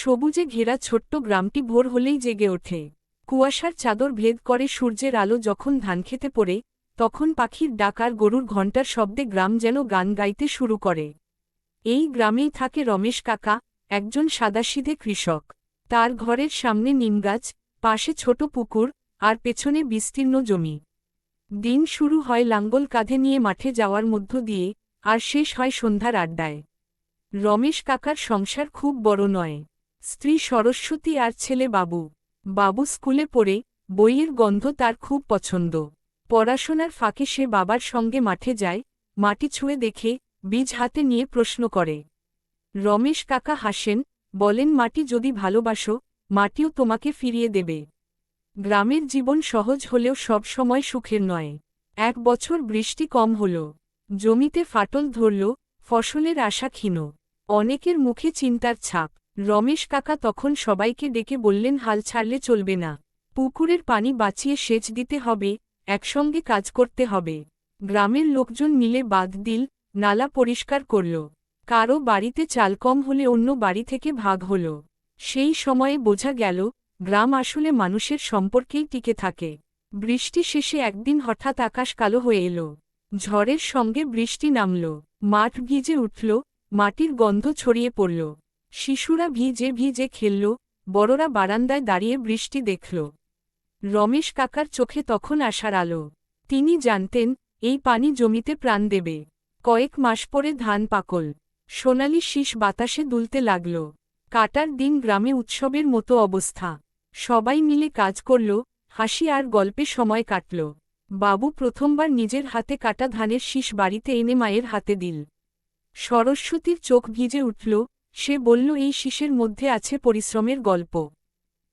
সবুজে ঘেরা ছোট্ট গ্রামটি ভোর হলেই জেগে ওঠে। কুয়াশার চাদর ভেদ করে সূর্যের আলো যখন ধানক্ষেতে পড়ে, তখন পাখির ডাক আর গরুর ঘণ্টার শব্দে গ্রাম যেন গান গাইতে শুরু করে। এই গ্রামেই থাকে রমেশ কাকা, একজন সাদাসিধে কৃষক। তার ঘরের সামনে নিমগাছ পাশে ছোট পুকুর, আর পেছনে বিস্তীর্ণ জমি। দিন শুরু হয় লাঙ্গল কাঁধে নিয়ে মাঠে যাওয়ার মধ্য দিয়ে, আর শেষ হয় সন্ধ্যার আড্ডায়। রমেশ কাকার সংসার খুব বড় নয়। স্ত্রী সরস্বতী আর ছেলে বাবু। বাবু স্কুলে পড়ে, বইয়ের গন্ধ তার খুব পছন্দ। পড়াশোনার ফাঁকে সে বাবার সঙ্গে মাঠে যায়, মাটি ছুঁয়ে দেখে, বীজ হাতে নিয়ে প্রশ্ন করে। রমেশ কাকা হাসেন, বলেন, মাটি যদি ভালোবাসো, মাটিও তোমাকে ফিরিয়ে দেবে। গ্রামের জীবন সহজ হলেও সব সময় সুখের নয়। এক বছর বৃষ্টি কম হল। জমিতে ফাটল ধরল, ফসলের আশা ক্ষীণ। অনেকের মুখে চিন্তার ছাপ। রমেশ কাকা তখন সবাইকে ডেকে বললেন, হাল ছাড়লে চলবে না। পুকুরের পানি বাঁচিয়ে সেচ দিতে হবে, একসঙ্গে কাজ করতে হবে। গ্রামের লোকজন মিলে বাদ দিল, নালা পরিষ্কার করল। কারও বাড়িতে চাল কম হলে অন্য বাড়ি থেকে ভাগ হল। সেই সময়ে বোঝা গেল, গ্রাম আসলে মানুষের সম্পর্কেই টিকে থাকে। বৃষ্টি শেষে একদিন হঠাৎ আকাশ কালো হয়ে এলো। ঝড়ের সঙ্গে বৃষ্টি নামল। মাঠ ভিজে উঠল, মাটির গন্ধ ছড়িয়ে পড়ল। শিশুরা ভিজে ভিজে খেলল, বড়রা বারান্দায় দাঁড়িয়ে বৃষ্টি দেখল। রমেশ কাকার চোখে তখন আসার আলো। তিনি জানতেন, এই পানি জমিতে প্রাণ দেবে। কয়েক মাস পরে ধান পাকল। সোনালি শীষ বাতাসে দুলতে লাগল। কাটার দিন গ্রামে উৎসবের মতো অবস্থা। সবাই মিলে কাজ করল, হাসি আর গল্পে সময় কাটল। বাবু প্রথমবার নিজের হাতে কাটা ধানের শীষ বাড়িতে এনে মায়ের হাতে দিল। সরস্বতীর চোখ ভিজে উঠল সে বলল, এই শীষের মধ্যে আছে পরিশ্রমের গল্প।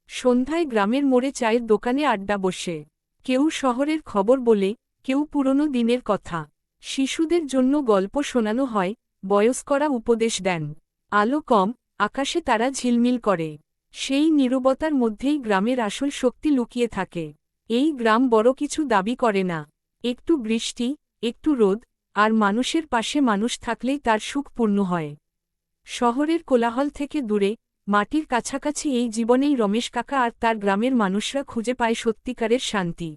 সন্ধ্যায় গ্রামের মোড়ে চায়ের দোকানে আড্ডা বসে। কেউ শহরের খবর বলে, কেউ পুরনো দিনের কথা। শিশুদের জন্য গল্প শোনানো হয়, বয়স্করা উপদেশ দেন। আলো কম, আকাশে তারা ঝিলমিল করে। সেই নীরবতার মধ্যেই গ্রামের আসল শক্তি লুকিয়ে থাকে। এই গ্রাম বড় কিছু দাবি করে না। একটু বৃষ্টি, একটু রোদ, আর মানুষের পাশে মানুষ থাকলেই তার সুখ পূর্ণ হয়। শহরের কোলাহল থেকে দূরে, মাটির কাছাকাছি এই জীবনেই রমেশ কাকা আর তার গ্রামের মানুষরা খুঁজে পায় সত্যিকারের শান্তি।